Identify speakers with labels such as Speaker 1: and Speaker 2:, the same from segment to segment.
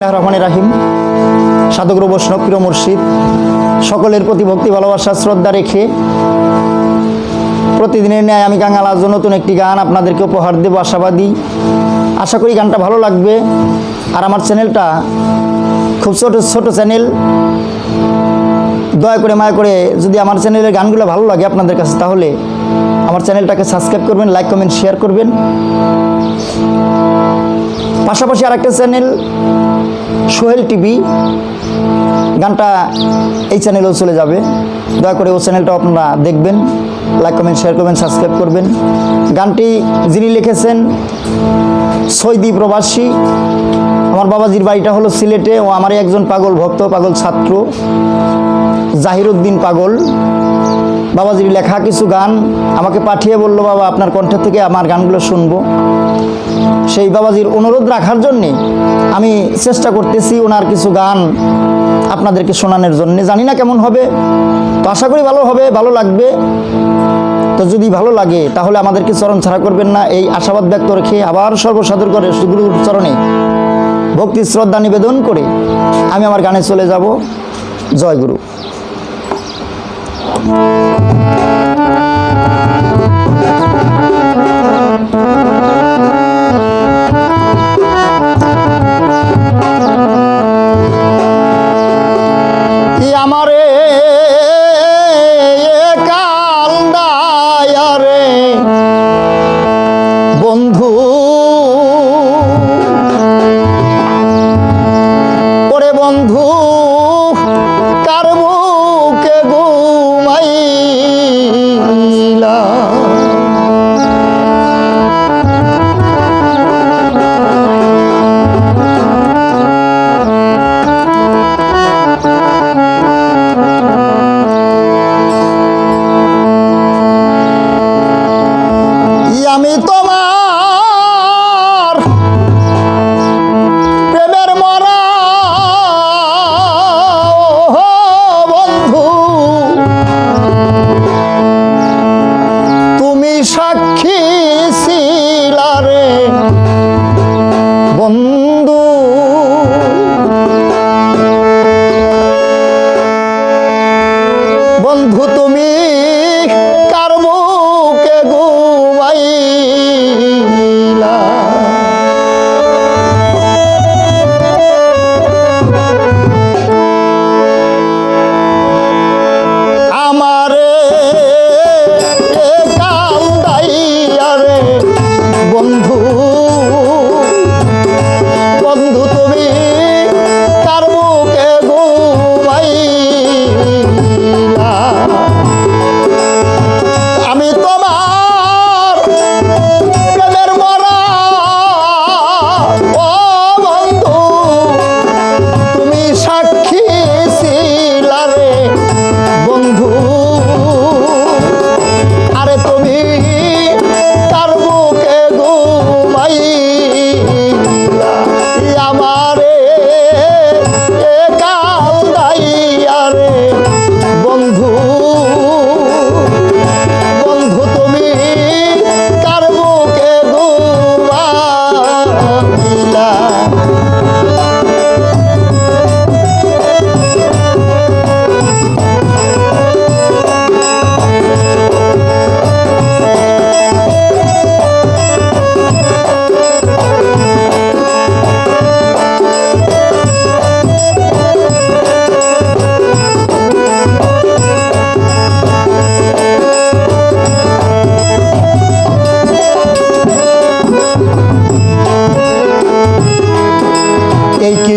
Speaker 1: রহমান রাহিম। সাধক বৈষ্ণব প্রিয় মুর্শিদ, সকলের প্রতি ভক্তি, ভালোবাসা, শ্রদ্ধা রেখে প্রতিদিনের ন্যায় আমি গাঙ্গাল আজ নতুন একটি গান আপনাদেরকে উপহার দেব আশাবাদী। আশা করি গানটা ভালো লাগবে। আর আমার চ্যানেলটা খুব ছোট ছোট চ্যানেল। দয়া করে, মায়া করে যদি আমার চ্যানেলের গানগুলো ভালো লাগে আপনাদের কাছে, তাহলে আমার চ্যানেলটাকে সাবস্ক্রাইব করবেন, লাইক, কমেন্ট, শেয়ার করবেন। পাশাপাশি আরেকটা চ্যানেল, সোহেল টিভি। গানটা এই চ্যানেলেও চলে যাবে। দয়া করে ও চ্যানেলটাও আপনারা দেখবেন, লাইক, কমেন্ট, শেয়ার করবেন, সাবস্ক্রাইব করবেন। গানটি যিনি লিখেছেন, সৈদি প্রবাসী, আমার বাবাজির বাড়িটা হলো সিলেটে, ও আমারই একজন পাগল ভক্ত, পাগল ছাত্র জাহিরুদ্দিন পাগল। বাবাজির লেখা কিছু গান। আমাকে পাঠিয়ে বলল, বাবা, আপনার কণ্ঠ থেকে আমার গানগুলো শুনব। সেই বাবাজির অনুরোধ রাখার জন্যে আমি চেষ্টা করতেছি ওনার কিছু গান আপনাদেরকে শোনানোর জন্যে। জানি না কেমন হবে, তো আশা করি ভালো হবে, ভালো লাগবে। তো যদি ভালো লাগে, তাহলে আমাদেরকে চরণ ছাড়া করবেন না। এই আশাবাদ ব্যক্ত রেখে আবার সর্বসাধুর করে গুরুর চরণে ভক্তি শ্রদ্ধা নিবেদন করে আমি আমার গানে চলে যাব। জয় গুরু। Oh.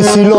Speaker 1: ছিল।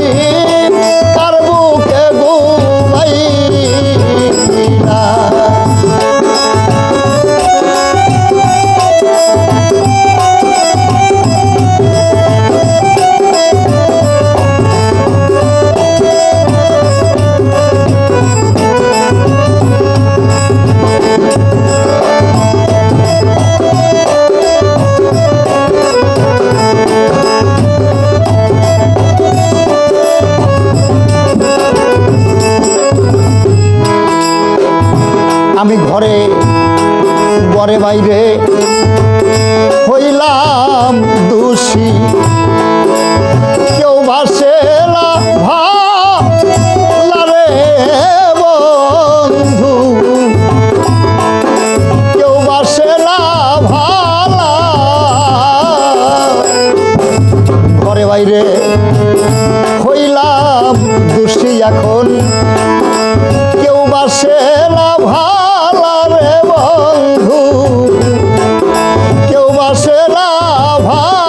Speaker 1: রে হইলাম দুষ্টি এখন। কেউ বাসে না ভালা রে বন্ধু। কেউ বাসে না ভালা